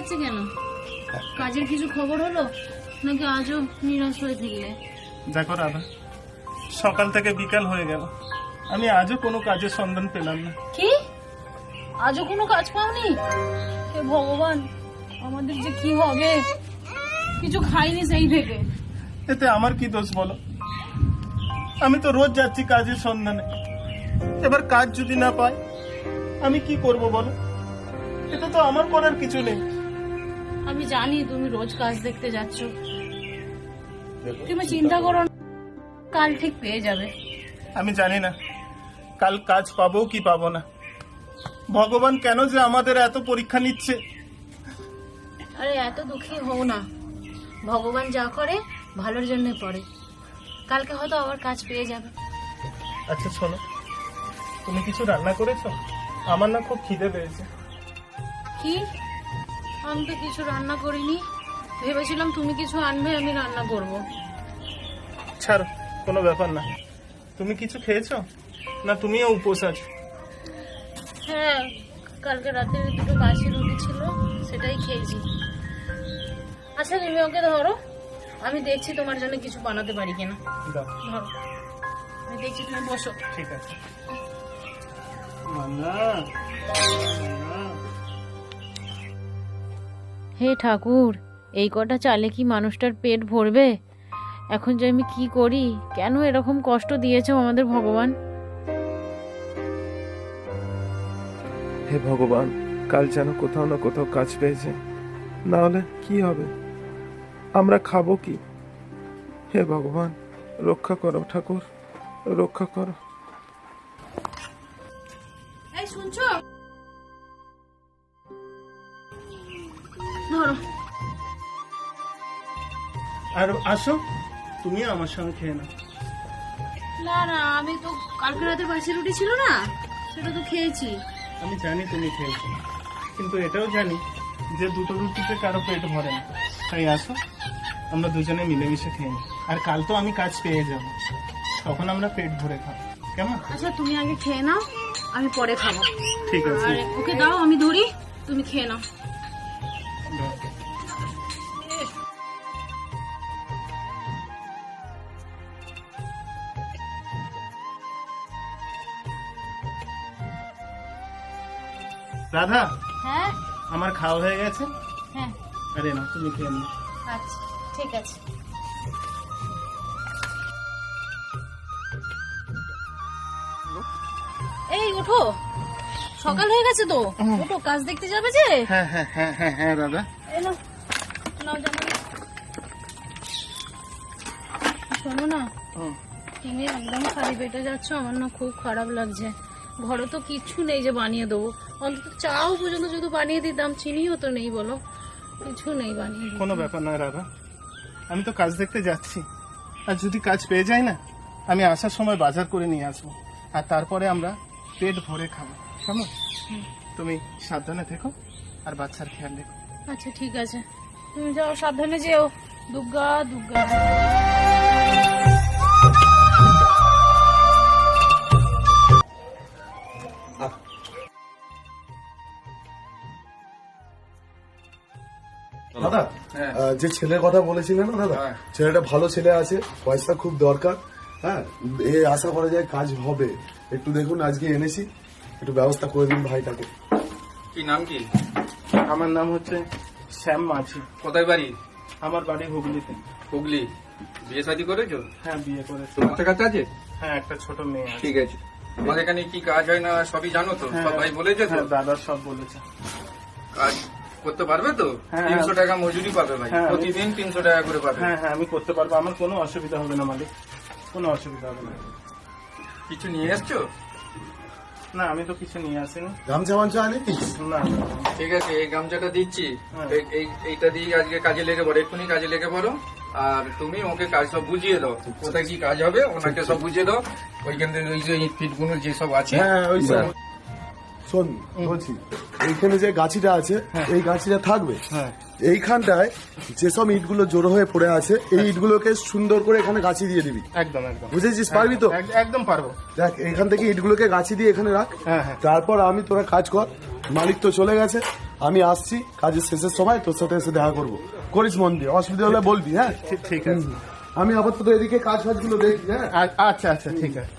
দেখাচ্ছে কেন? কাজের কিছু খবর হলো? নাকি আজও নিরাশ হয়ে থাকলে? দেখো রাধা সকাল থেকে বিকাল হয়ে গেল। আমি আজও কোনো কাজের সন্ধান পেলাম না। কি? আজও কোনো কাজ পাওনি? হে ভগবান আমাদের যে কি হবে? কিছু খাইনি সেই থেকে। এতে আমার কি দোষ বলো? আমি তো রোজ যাচ্ছি কাজের সন্ধানে। এবার কাজ যদি না পাই আমি কি করব বলো? এটা তো আমার করার কিছু নেই। আমি জানি তুমি রোজ কাজ দেখতে যাচ্ছ। তুমি চিন্তা করো। না, কাল ঠিক পেয়ে যাবে। আমি জানি না কাল কাজ পাবো কি পাবো না। ভগবান কেন যে আমাদের এত পরীক্ষা নিচ্ছে? আরে এত দুঃখী হও না। ভগবান যা করে ভালোর জন্য পড়ে কালকে হয়তো আবার কাজ পেয়ে যাবে। আচ্ছা শোনো তুমি কিছু রান্না করেছ? আমার না খুব খিদে পেয়েছে। কি? আমি তো কিছু রান্না করিনি। ভেবেছিলাম তুমি কিছু আনবে আমি রান্না করব। ছাড়ো কোনো ব্যাপার না। তুমি কিছু খেয়েছো? না তুমিও উপোস আছো? হ্যাঁ কালকে রাতে দুটো বাসি রুটি ছিল সেটাই খেয়েছি। আচ্ছা তুমি ওকে ধরো। আমি দেখছি তোমার জন্য কিছু বানাতে পারি কিনা। দাও। ধরো। আমি দেখছি তুমি বসো। ঠিক আছে। মান্না। হে ঠাকুর এই কটা চালে কি মানুষটার পেট ভরবে? এখন যে আমি কি করি? কেন এরকম কষ্ট দিয়েছ আমাদের ভগবান? হে ভগবান কাল যেন কোথাও না কোথাও কাজ পেয়েছে না হলে কি হবে? আমরা খাব কি? হে ভগবান রক্ষা করো ঠাকুর রক্ষা করো। এই শুনছো? ধরো। আর আসো তুমিও আমার সঙ্গে খেয়ে নাও। না না আমি তো কালকে রাতে বাসি রুটি ছিল না সেটা তো খেয়েছি। আমি জানি তুমি খেয়েছো কিন্তু এটাও জানি যে দুটো রুটিতে কারও পেট ভরে না। তাই আসো আমরা দুজনে মিলেমিশে খেয়ে নিই। আর কাল তো আমি কাজ পেয়ে যাব তখন আমরা পেট ভরে খাব। কেমন? আচ্ছা তুমি আগে খেয়ে নাও আমি পরে খাব। ঠিক আছে। ওকে দাও আমি ধরি তুমি খেয়ে নাও। রাধা হ্যাঁ? আমার খাওয়া হয়ে গেছে। হ্যাঁ। আরে না তুমি খেয়ে নিও। আচ্ছা ঠিক আছে। এই ওঠো। সকাল হয়ে গেছে তো। ওঠো কাজ দেখতে যাবে যে? হ্যাঁ হ্যাঁ হ্যাঁ হ্যাঁ হ্যাঁ দাদা এলো নাও। জামা নাও। শোনো না। তুমি একদম খালি পেটে যাচ্ছ আমার না খুব খারাপ লাগছে। ঘরে তো কিচ্ছু নেই যে বানিয়ে দেবো। অন্তত চাও পর্যন্ত যদি বানিয়ে দিতাম চিনিও তো নেই বলো। কিছু নেই বানিয়ে কোনো ব্যাপার নয় রাধা। আমি তো কাজ দেখতে যাচ্ছি। আর যদি কাজ পেয়ে যাই না আমি আসার সময় বাজার করে নিয়ে আসব। আর তারপরে আমরা পেট ভরে খাব। কেমন? তুমি সাবধানে থেকো আর বাচ্চার খেয়াল রেখো। আচ্ছা ঠিক আছে। তুমি যাও সাবধানে যেও। দুর্গা দুর্গা যে ছেলের কথা বলেছিলেন না দাদা? ছেলেটা ভালো ছেলে আছে পয়সা খুব দরকার হ্যাঁ? এ আশা করা যায় কাজ হবে। একটু দেখুন আজকে এনেছি। একটু ব্যবস্থা করে দিন ভাইটাকে। কি নাম কি? আমার নাম হচ্ছে শ্যাম মাঝি। কোথায় বাড়ি? আমার বাড়ি হুগলিতে। হুগলি। বিয়ে শাদি করেছ? হ্যাঁ বিয়ে করেছ। বাচ্চা কাচ্চা আছে? হ্যাঁ একটা ছোট মেয়ে ঠিক আছে। তোমার এখানে কি কাজ হয় না সবই জানো তো? হ্যাঁ। সবাই বলেছে তো? হ্যাঁ দাদা সব বলেছে। কাজ করতে পারবে তো? হ্যাঁ, তিনশো হ্যাঁ। টাকা মজুরি পাবে ভাই। হ্যাঁ, প্রতিদিন তিনশো টাকা করে পাবে। হ্যাঁ হ্যাঁ আমি করতে পারব। আমার কোনো অসুবিধা হবে না মালিক। কোনো অসুবিধা হবে না। কিছু নিয়ে এসছো? না আমি তো কিছু নিয়ে আসিনি। গামছা মামছা আনিস না ঠিক আছে এই গামছাটা দিচ্ছি। এই- এই- এইটা দিয়ে আজকে কাজে লেগে পড়ো এক্ষুনি কাজে লেগে পড়ো। আর তুমি ওকে কাজ সব বুঝিয়ে দাও। কোথায় কি কাজ হবে ওনাকে সব বুঝিয়ে দাও। ওইখান থেকে ওই যে ইট ফিট যেসব আছে হ্যাঁ ওই শোন বলছি এইখানে যে গাছিটা আছে এই গাছিটা থাকবে। হ্যাঁ। এইখানটায় যেসব ইটগুলো জড়ো হয়ে পড়ে আছে এই ইটগুলোকে সুন্দর করে এখানে গাছি দিয়ে দিবি। একদম একদম। বুঝেছিস পারবি তো? একদম পারব। দেখ এখান থেকে ইটগুলোকে গাছি দিয়ে এখানে রাখ। হ্যাঁ, হ্যাঁ। তারপর আমি তোরা কাজ কর মালিক তো চলে গেছে আমি আসছি কাজের শেষের সময় তোর সাথে এসে দেখা করব। করিস মন দিয়ে অসুবিধা হলে বলবি হ্যাঁ? ঠিক আছে। আমি আপাতত এদিকে কাজ ফাজগুলো দেখি হ্যাঁ? আচ্ছা আচ্ছা ঠিক আছে।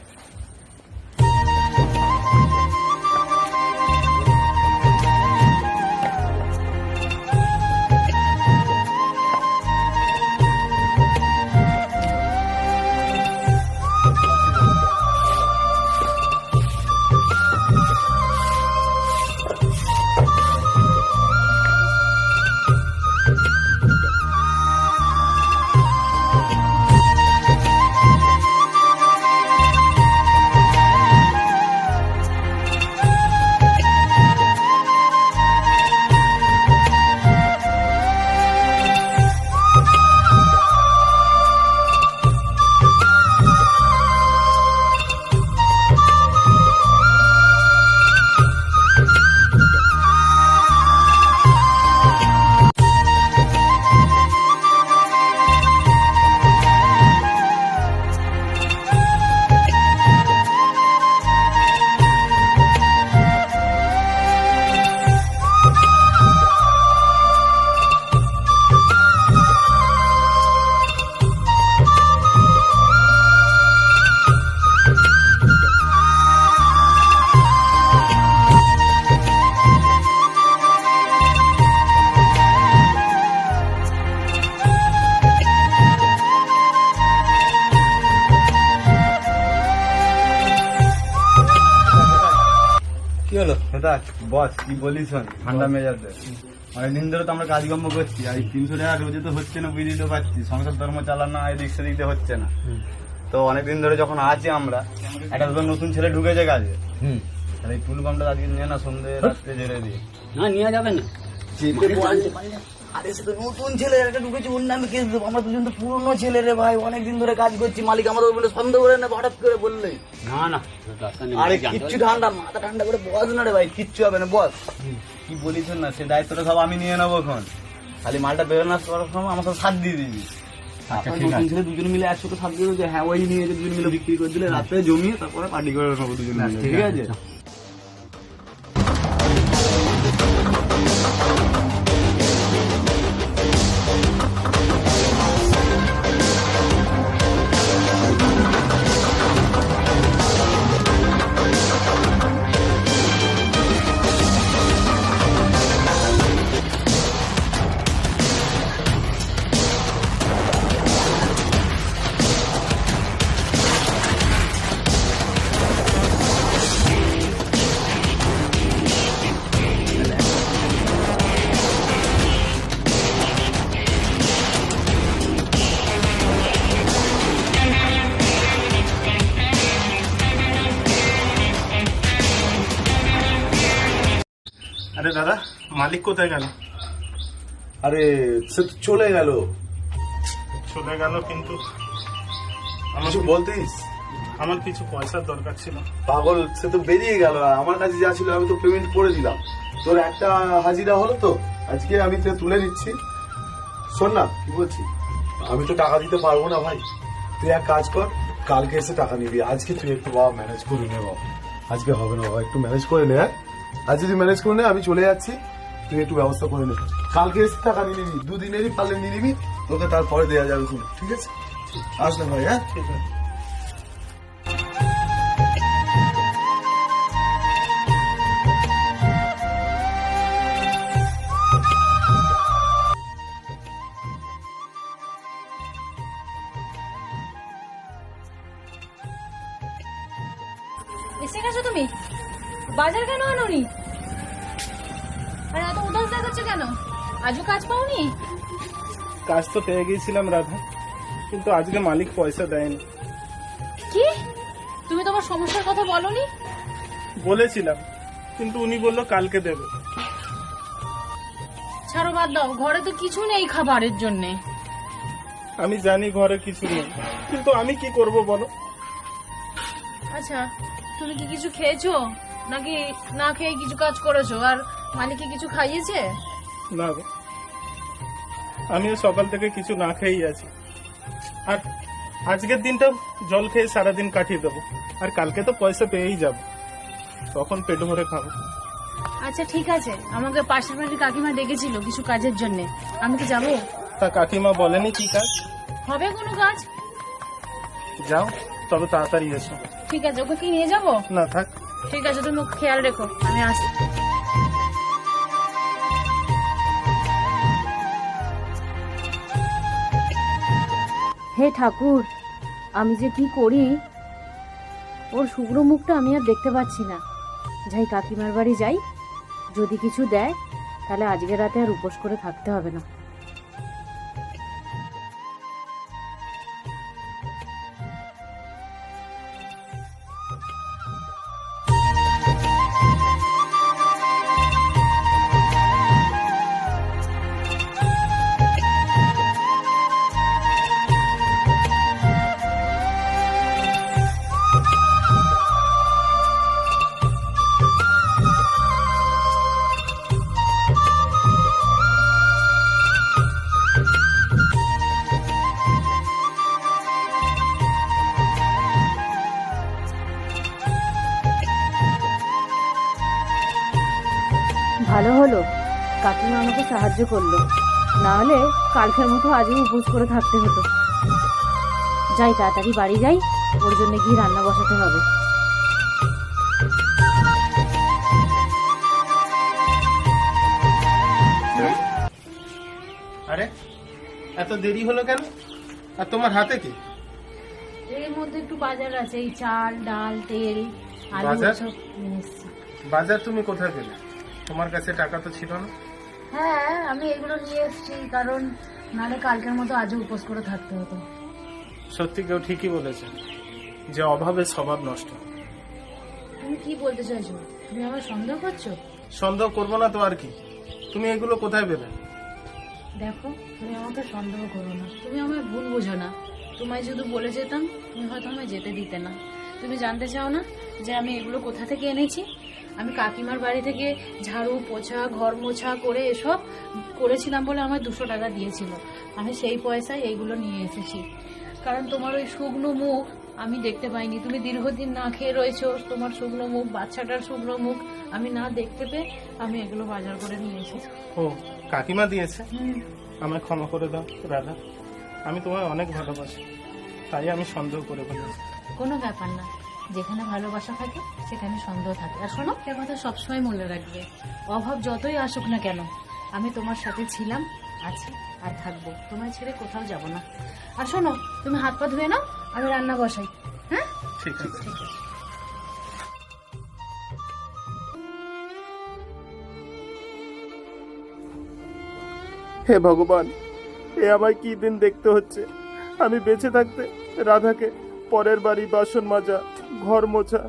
বস কি বলিস ঠান্ডা মেজাজে। অনেকদিন ধরে তো আমরা কাজকর্ম করছি আর এই তিনশো টাকা রোজে তো হচ্ছে না বুঝতেই তো পারছি সংসার ধর্ম চালানো এদিক সেদিক দিতে হচ্ছে না। তো অনেকদিন ধরে যখন আছি আমরা একটা দুটো নতুন ছেলে ঢুকেছে কাজে। তাহলে এই ফুল পাম্পটা আজকে নিয়ে না সন্ধ্যে রাত্রে জেলে দিয়ে না নেওয়া যাবে না। আরে সে তো নতুন ছেলে একটা ঢুকেছে ওর নামে কেস দেবো। আমরা দুজন তো পুরনো ছেলে রে ভাই অনেকদিন ধরে কাজ করছি মালিক আমাদের বলে সন্দেহ করে না হঠাৎ করে বললেই না না আরে কিচ্ছু ঠান্ডা মাথা ঠান্ডা করে বস না রে ভাই কিচ্ছু হবে না বস। কি বলিস না সে দায়িত্বটা সব আমি নিয়ে নেব এখন। খালি মালটা বেরোনো করার সময় আমার সাথে সাথ দিয়ে দিবি। ছেলে দুজন মিলে একসাথে সাথ দিয়ে দেবে হ্যাঁ ওই নিয়ে দুজন মিলে বিক্রি করে দিলে রাতে জমিয়ে তারপরে পার্টি করে নেব দুজন ঠিক আছে মালিক কোথায় গেল। আরে সে তো চলে গেল। চলে গেল কিন্তু আমার কিছু বলতিস? আমার কিছু পয়সার দরকার ছিল। পাগল সে তো বেরিয়ে গেল। আমার কাছে যা ছিল আমি তো পেমেন্ট করে দিলাম। তোর একটা হাজিরা হলো তো? আজকে আমি তো তুলে নিচ্ছি শোন না কি বলছি? আমি তো টাকা দিতে পারব না ভাই। তুই এক কাজ কর কালকে এসে টাকা নিবি। আজকে তুই একটু বাবা ম্যানেজ করে নে বাবা। আজকে হবে না বাবা একটু ম্যানেজ করে নে হ্যাঁ? আজ যদি ম্যানেজ করে নে আমি চলে যাচ্ছি। তুই একটু ব্যবস্থা করে নে। কালকে এসে টাকা নিয়ে নিবি দুদিনেরই পারলে নিয়ে নিবি তোকে তারপরে দেওয়া যাবে শুনে ঠিক আছে? আস না ভাই হ্যাঁ? ঠিক আছে। এসে গেছো তুমি? বাজার কেন আনোনি? আর এত উদাস দেখাচ্ছ কেন? আজও কাজ পাওনি? কাজ তো পেয়ে গিয়েছিলাম রাধা। কিন্তু আজকে মালিক পয়সা দেয়নি। কি? তুমি তোমার সমস্যার কথা বলনি? বলেছিলাম কিন্তু উনি বলল কালকে দেবে। ছাড়ো বাদ দাও। ঘরে তো কিছু নেই খাবারের জন্যে। আমি জানি ঘরে কিছু নেই কিন্তু আমি কি করব বলো? আচ্ছা তুমি কি কিছু খেয়েছো? নাকি না খেয়ে কিছু কাজ করেছ? আর মালিককে কিছু খাইয়েছে? না গো। আমিও সকাল থেকে কিছু না খেয়েই আছি। আর আজকের দিনটা জল খেয়ে সারাদিন কাটিয়ে দেবো। আর কালকে তো পয়সা পেয়েই যাব। তখন পেট ভরে খাব। আচ্ছা ঠিক আছে। আমাকে পাশের বাড়ির কাকিমা ডেকেছিল কিছু কাজের জন্য। আমি কি যাব? তা কাকিমা বলেনি কি কাজ? হবে কোনো কাজ? যাও তবে তাড়াতাড়ি এসো। ঠিক আছে ওকে কি নিয়ে যাব? না থাক। ঠিক আছে তুমি খেয়াল রেখো। আমি আসছি। হে ঠাকুর, আমি যে কি করি? ওর শুভ্র মুখটা আমি আর দেখতে পাচ্ছি না। যাই কাকিমার বাড়ি যাই, যদি কিছু দেয়, তাহলে আজকে রাতে আর উপোস করে থাকতে হবে না। ভালো হলো কাকিমা আমাকে সাহায্য করল। না হলে কালকের মতো আজও উপোস করে থাকতে হতো। যাই তাড়াতাড়ি বাড়ি যাই ওর জন্য গিয়ে রান্না বসাতে হবে। আরে এত দেরি হলো কেন? আর তোমার হাতে কি? এর মধ্যে একটু বাজার আছে এই চাল ডাল তেল আলু বাজার? তুমি কোথায় পেলে? তোমার কাছে টাকা তো ছিল না? হ্যাঁ আমি এগুলো নিয়ে এসেছি কারণ নাহলে কালকের মতো আজও উপোস করে থাকতে হতো। সত্যি কেউ ঠিকই বলেছে যে অভাবে স্বভাব নষ্ট। তুমি কি বলতে চাইছো? তুমি আমার সন্দেহ করছ? সন্দেহ করব না তো আর কি। তুমি এগুলো কোথায় পেলে? দেখো তুমি আমাকে সন্দেহ করো না। তুমি আমায় ভুল বোঝো না। তোমায় যদি বলে যেতাম তুমি হয়তো আমায় যেতে দিতে না। তুমি জানতে চাও না যে আমি এগুলো কোথা থেকে এনেছি? আমি কাকিমার বাড়ি থেকে ঝাড়ু পোছা ঘর মোছা করে এসব করেছিলাম বলে আমার দুশো টাকা দিয়েছিল। আমি সেই পয়সায় এইগুলো নিয়ে এসেছি। কারণ তোমার ওই শুকনো মুখ আমি দেখতে পাইনি। তুমি দীর্ঘদিন না খেয়ে রয়েছো তোমার শুকনো মুখ বাচ্চাটার শুকনো মুখ আমি না দেখতে পেয়ে আমি এগুলো বাজার করে নিয়ে এসেছি। ও কাকিমা দিয়েছে? আমায় ক্ষমা করে দাও রাধা। আমি তোমায় অনেক ভালোবাসি। তাই আমি সন্দেহ করে ফেলেছি কোনো ব্যাপার না। যেখানে ভালোবাসা থাকে সেখানে সন্দেহ থাকে। আর শোনো একটা কথা সবসময় মনে রাখবে। অভাব যতই আসুক না কেন আমি তোমার সাথে ছিলাম আছি আর থাকব। তোমায় ছেড়ে কোথাও যাব না। আর শোনো তুমি হাত পা ধুয়ে নাও আমি রান্না বসাই। হ্যাঁ? ঠিক আছে। হে ভগবান এ আমায় কি দিন দেখতে হচ্ছে? আমি বেঁচে থাকতে রাধাকে পরের বাড়ি বাসন মাজা ঘর মোছা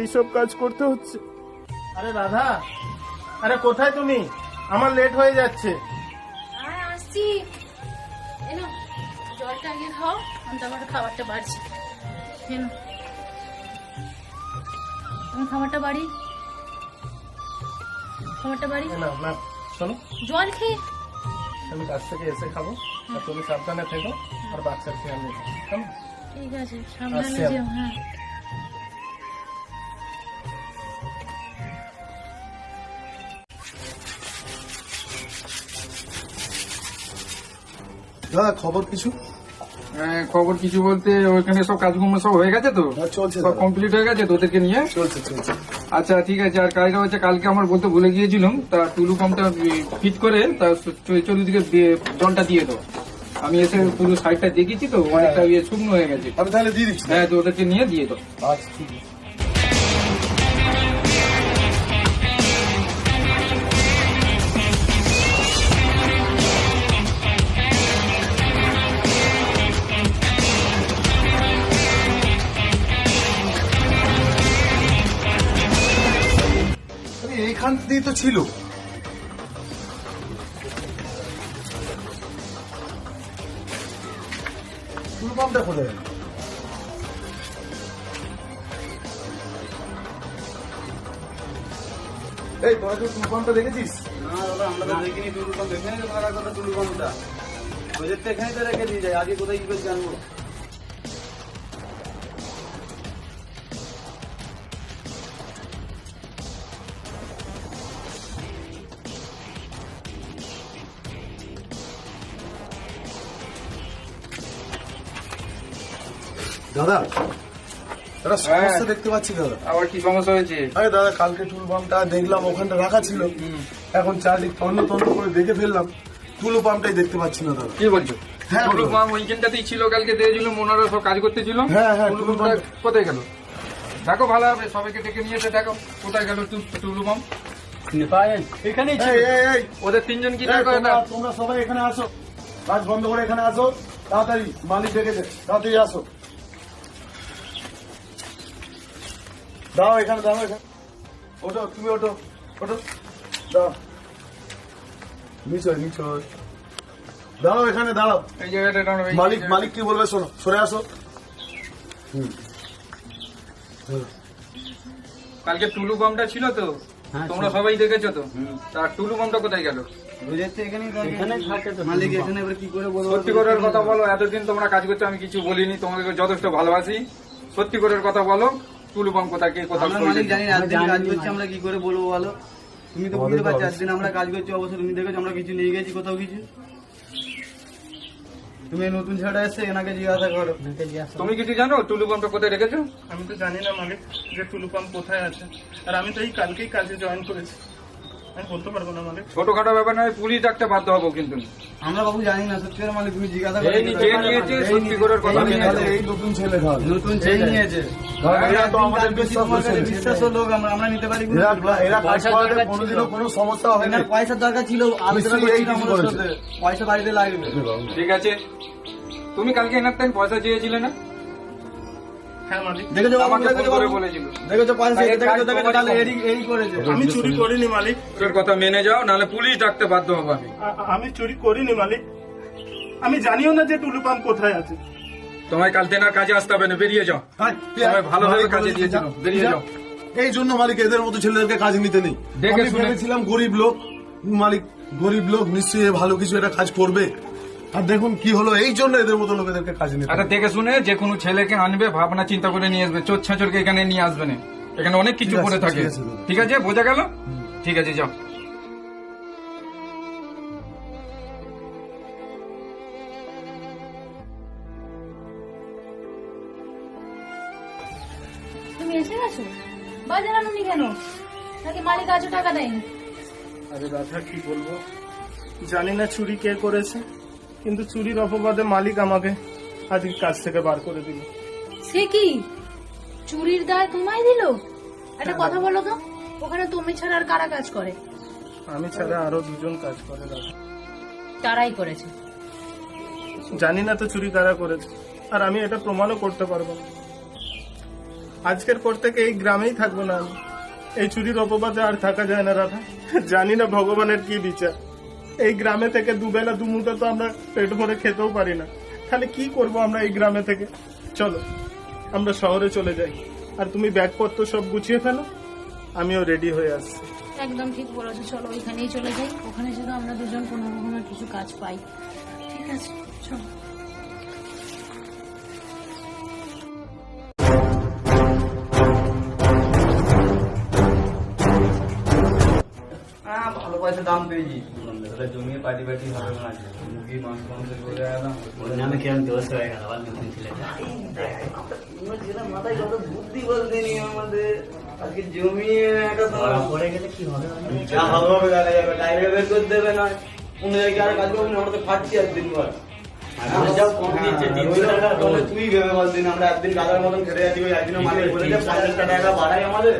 এইসব কাজ করতে হচ্ছে। আরে রাধা আরে কোথায় তুমি? আমার লেট হয়ে যাচ্ছে। আর আসছি। এনো জলটা আগে খাও আমি তোমার খাবারটা বাড়ছি। এনো আমি খাবারটা বাড়ি? খাবারটা বাড়ি? না না শোনো। জল খেয়ে। আমি কাছ থেকে এসে খাব। আর তুমি সাবধানে থেকো আর বাচ্চার খেয়াল রেখো। কেমন? ঠিক আছে সামনে যেও হ্যাঁ। দাদা খবর কিছু? হ্যাঁ, খবর কিছু বলতে ওইখানে সব কাজকর্ম সব হয়ে গেছে তো? হ্যাঁ, চলছে সব কমপ্লিট হয়ে গেছে তো ওদেরকে নিয়ে? চলছে চলছে। আচ্ছা ঠিক আছে আর কাজটা হচ্ছে কালকে আমার বলতে ভুলে গিয়েছিলাম তা টুলু পাম্পটা ফিট করে তার চ- চতুর্দিকে দিয়ে- জলটা দিয়ে দাও। আমি এসে পুরো সাইডটা দেখেছি তো অনেকটা ইয়ে শুকনো হয়ে গেছে। আমি তাহলে দিয়ে দিচ্ছি। হ্যাঁ তো ওদেরকে নিয়ে দিয়ে দাও। আচ্ছা ঠিক আছে। আরে এইখান দিয়ে তো ছিল। পাম্পটা কোথায় গেল? এই, তোরা কি টুল পাম্পটা দেখেছিস? না, দাদা, আমরা তো দেখিনি টুলপাম্প পাম্প এখানেই তো এখানে কথা টুলু পাম্পটা প্রজেক্ট এখানেই তো রেখে দিয়ে যায়, আগে কোথায় কি করে জানব? দাদা সমস্যা হ্যাঁ। দেখতে পাচ্ছি দাদা। আবার কি সমস্যা হয়েছে? আরে দাদা কালকে টুল পাম্পটা দেখলাম ওখানটা রাখা ছিল। এখন চারদিক তন্ন তন্ন করে দেখে ফেললাম। টুলু পাম্পটাই দেখতে পাচ্ছি না দাদা। কি বলছো? হ্যাঁ, টুলু পাম্প ওইখানটাতেই ছিল কালকে দিয়েছিল মোনারা সব কাজ করতে ছিল। হ্যাঁ, হ্যাঁ, টুলু পাম্পটা পাম্প। কোথায় গেল? দেখো ভালো হবে সবাইকে ডেকে নিয়ে এসে দেখো কোথায় গেল টুলু পাম্প এখানেই এই এই এই। ওদের তিনজন কি তোমরা সবাই এখানে আসো। কাজ বন্ধ করে এখানে আসো। তাড়াতাড়ি মালিক ডেকেছে তাড়াতাড়ি আসো। দাও এখানে দাও এখানে। ওঠো তুমি ওঠো ওঠো। দাও নিচয় নিচয়। দাঁড়াও এখানে দাঁড়াও। এই জায়গাটা মালিক মালিক কি বলবে শোনো সরে আসো। হুম। হুম। কালকে টুলু পাম্পটা ছিল তো হ্যাঁ, তোমরা সবাই দেখেছ তো? তার টুলু পাম্পটা কোথায় গেল? প্রজেক্ট এখানেই এখানেই থাকে তো মালিক এখানে এবার কি সত্যি করার কথা বলো এতদিন তোমরা কাজ করছ আমি কিছু বলিনি তোমাকে যথেষ্ট ভালোবাসি। সত্যি করার কথা বলো টুলু পাম্প কোথায় কে কোথাও মালিক জানি না একদিন কাজ করছি আমরা কি করে বলব বলো? তুমি তো বুঝতে পারছ একদিন আমরা কাজ করছি অবশ্য তুমি দেখেছ আমরা কিছু নিয়ে গেছি কোথাও কিছু। তুমি নতুন ছেলেটা এসে এনাকে জিজ্ঞাসা করো। তুমি কিছু জানো? টুলু পাম্পটা কোথায় রেখেছো? আমি তো জানি না মালিক যে টুলু পাম্প কোথায় আছে। আর আমি তো এই কালকেই কাজে জয়েন করেছি। আমি বলতে পারব না মালিক ছোটখাটো ব্যাপার নয় পুলিশ ডাকতে বাধ্য হব কিন্তু। আমরা বাবু জানি না সত্যি করে মালিক তুমি জিজ্ঞাসা করো এই যে নিয়েছে সত্যি করার কথা এই মেনে নতুন ছেলে তাহলে নতুন চেয়ে নিয়েছে। পয়সার দরকার কোনোদিনও কোনো সমস্যা হয় না পয়সার দরকার ছিল পয়সা বাড়িতে লাগবে। ঠিক আছে। তুমি কালকে এনার টাইম পয়সা চেয়েছিলে না? দেখেছ। বাবু? দেখেছ করে বাবু বলেছিল। দেখেছ পয়সা তাই দেখেছ কাজ দেখেছ তোমারই তাহলে কম। এরই এরই করেছে। আমি চুরি করিনি মালিক। তোর কথা মেনে যাও নাহলে পুলিশ ডাকতে বাধ্য হব আমি। আমি চুরি করিনি মালিক। আমি জানিও না যে টুলু পাম্প কোথায় আছে। তোমায় কাল তেনার কাজে আসতে হবে না বেরিয়ে যাও। ভালোভাবে কাজে দিয়েছিল। বেরিয়ে যাও। এই জন্য মালিক এদের মতো ছেলেদেরকে কাজ নিতে নেই। দেখে আমি ভেবেছিলাম গরিব লোক মালিক গরিব লোক নিশ্চয়ই ভালো কিছু একটা কাজ করবে। আর দেখুন কি হলো এই জন্য এদের মতো লোকেদেরকে কাজ নিতে আচ্ছা দেখে শুনে যে কোনো ছেলেকে আনবে ভাবনা চিন্তা করে নিয়ে আসবে চোর ছাঁচরকে এখানে নিয়ে আসবে না। এখানে অনেক কিছু করে থাকে। ঠিক আছে, ঠিক আছে বোঝা গেল? ঠিক আছে যাও। তুমি এসে গেছো? বাজার আনুনি কেন? নাকি মালিক আজও টাকা দেয়নি? আরে রাধা কি বলব? জানি না চুরি কে করেছে। কিন্তু চুরির অপবাদে মালিক আমাকে আজকে কাজ থেকে বার করে দিল। সে কি? চুরির দায় তোমায় দিল? একটা কথা বলো তো। ওখানে তুমি ছাড়া আর কারা কাজ করে? আমি ছাড়া আরও দুজন কাজ করে রাধা তারাই করেছে। জানি না তো চুরি কারা করেছে। আর আমি এটা প্রমাণও করতে পারব না। আজকের পর থেকে এই গ্রামেই থাকব না আমি। এই চুরির অপবাদে আর থাকা যায় না রাধা। জানি না ভগবানের কি বিচার। এই গ্রামে থেকে দুবেলা দুমুটো তো আমরা পেট ভরে খেতেও পারি না। তাহলে কি করব আমরা এই গ্রামে থেকে? চলো আমরা শহরে চলে যাই। আর তুমি ব্যাগপত্র সব গুছিয়ে ফেলো আমিও রেডি হয়ে আসছি। একদম ঠিক বলেছ চলো ওইখানেই চলে যাই। ওখানে শুধু আমরা দুজন কোনো রকম কিছু কাজ পাই। ঠিক আছে চলো। হ্যাঁ ভালো পয়সা দাম পেয়েছি। ওটা জমিয়ে পাটি পাটি হবে না মুরগি মাংস মাংস করে এলাম ওর নামে কিরম দোষ হয়ে গেল আবার নতুন ছেলে মাথায় কত বুদ্ধি বলতে নি আমাদের আজকে জমিয়ে একটা ধরা পড়ে গেলে কি হবে যা হবে হবে দেখা যাবে টাইরে বের করে দেবে না অন্য জায়গায় আর কাজ করব না আমরা তো খাচ্ছি একদিন পর। তুই ভেবে বলদিন আমরা একদিন গাদার মতন খেটে যাচ্ছি ওই একদিনও মালিক বলে যে পঞ্চাশটা টাকা বাড়াই আমাদের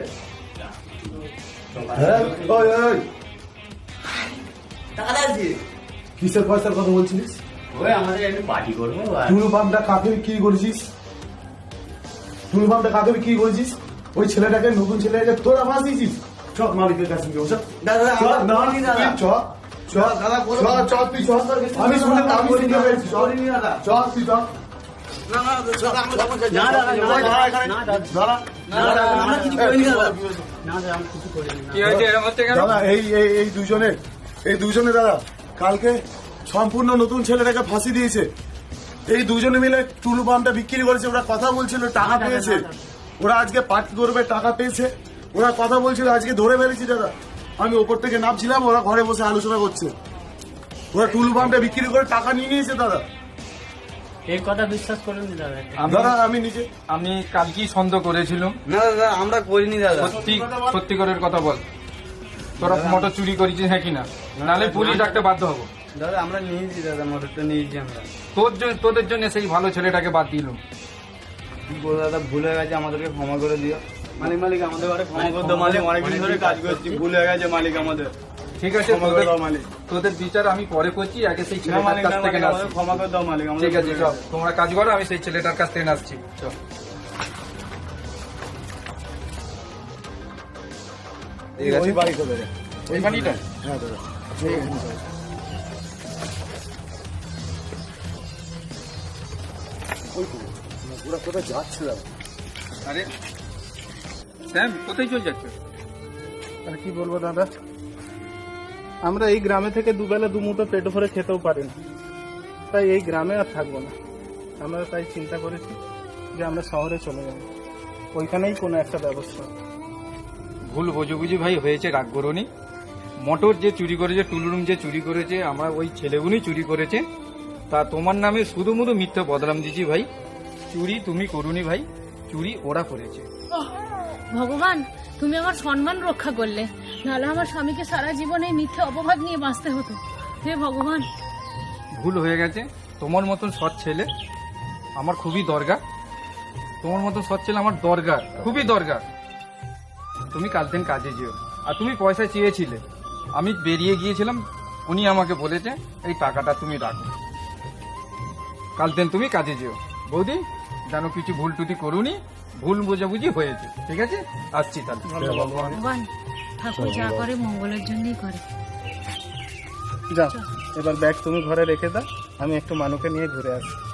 হ্যাঁ ওই ওই টাকা কিসের পয়সার কথা বলছিলিস? ওই আমাদের একটু পার্টি করব টুলু পাম্পটা কাকে করেছিস? টুলু পাম্পটা কাকে করেছিস? ওই ছেলেটাকে নতুন ছেলেটাকে তোরা চ মালিকের কাছে গিয়ে দাদা দাদা চ চ দাদা, চ, তুই চ। আমি শুনে দাদা চ, তুই চ। এই এই এই দুজনে দাদা কালকে সম্পূর্ণ নতুন ছেলেটাকে ফাঁসি দিয়েছে। এই দুজনে মিলে টুলু পাম্পটা বিক্রি করেছে ওরা কথা বলছিল টাকা পেয়েছে। ওরা আজকে পার্টি করবে টাকা পেয়েছে। ওরা কথা বলছিল আজকে ধরে ফেলেছি দাদা। আমি ওপর থেকে নামছিলাম ওরা ঘরে বসে আলোচনা করছে। ওরা টুলু পাম্পটা বিক্রি করে টাকা নিয়ে নিয়েছে দাদা। এই কথা বিশ্বাস করেন দাদা। আমি দাদা আমি নিজে আমি কালকেই সন্দেহ করেছিলাম। না দাদা আমরা করিনি দাদা। সত্যি সত্যি করে কথা বল। তোরা মোটর চুরি করেছিস হ্যাঁ কিনা নালে পুলিশ ডাকতে বাধ্য হব। দাদা আমরা নিয়েছি দাদা মোটরটা নিয়েছি আমরা। তোর জন্য তোদের জন্য সেই ভালো ছেলেটাকে বাদ দিলাম। কি বলব দাদা ভুলে গেছে আমাদেরকে ক্ষমা করে দিও। মালিক মালিক আমাদের ঘরে ক্ষমা করে। দাও মালিক অনেকদিন ধরে কাজ করছি ভুলে গেছে মালিক আমাদের। ঠিক আছে তোদের- তোদের বিচার আমি পরে করছি আগে সেই ছেলেটার কাছ থেকে নাচছি। ক্ষমা করে দাও মালিক আমাদের ঠিক আছে চল তোমরা কাজ করো আমি সেই ছেলেটার কাছ থেকে নাচছি। চল। ওই বাড়িটা? হ্যাঁ দাদা। ওরা কোথায় যাচ্ছে আরে স্যাম কোথায় চলে যাচ্ছে? আর কি বলব দাদা? আমরা এই গ্রামে থেকে দুবেলা দুমুঠো পেট ভরে খেতেও পারি না। তাই এই গ্রামে আর থাকব না। আমরা তাই চিন্তা করেছি যে আমরা শহরে চলে যাব। ওইখানেই কোনো একটা ব্যবস্থা। ভুল বোঝাবুঝি ভাই হয়েছে রাগ করনি। মোটর যে চুরি করেছে টুলুরুম যে চুরি করেছে আমরা ওই ছেলেগুলোই চুরি করেছে। তা তোমার নামে শুধু মুধু মিথ্যা বদলাম দিচ্ছি ভাই। চুরি তুমি করুনি ভাই চুরি ওরা করেছে। ভগবান তুমি আমার সম্মান রক্ষা করলে। নাহলে আমার স্বামীকে সারা জীবনে মিথ্যে অপবাদ নিয়ে বাঁচতে হতো। হে ভগবান। ভুল হয়ে গেছে। তোমার মতন সৎ ছেলে আমার খুবই দরকার। তোমার মতন সৎ ছেলে আমার দরকার খুবই দরকার। তুমি কাল দিন কাজে যেও। আর তুমি পয়সা চেয়েছিলে। আমি বেরিয়ে গিয়েছিলাম উনি আমাকে বলেছে এই টাকাটা তুমি রাখো। কাল দিন তুমি কাজে যেও। বৌদি যেন কিছু ভুল টুটি করুনি ভুল বোঝাবুঝি হয়েছে। ঠিক আছে? আসছি তাহলে। ভগবান। ঠাকুর যা করে মঙ্গলের জন্যই করে। যাও এবার ব্যাগ তুমি ঘরে রেখে দাও আমি একটু মানুকে নিয়ে ঘুরে আসি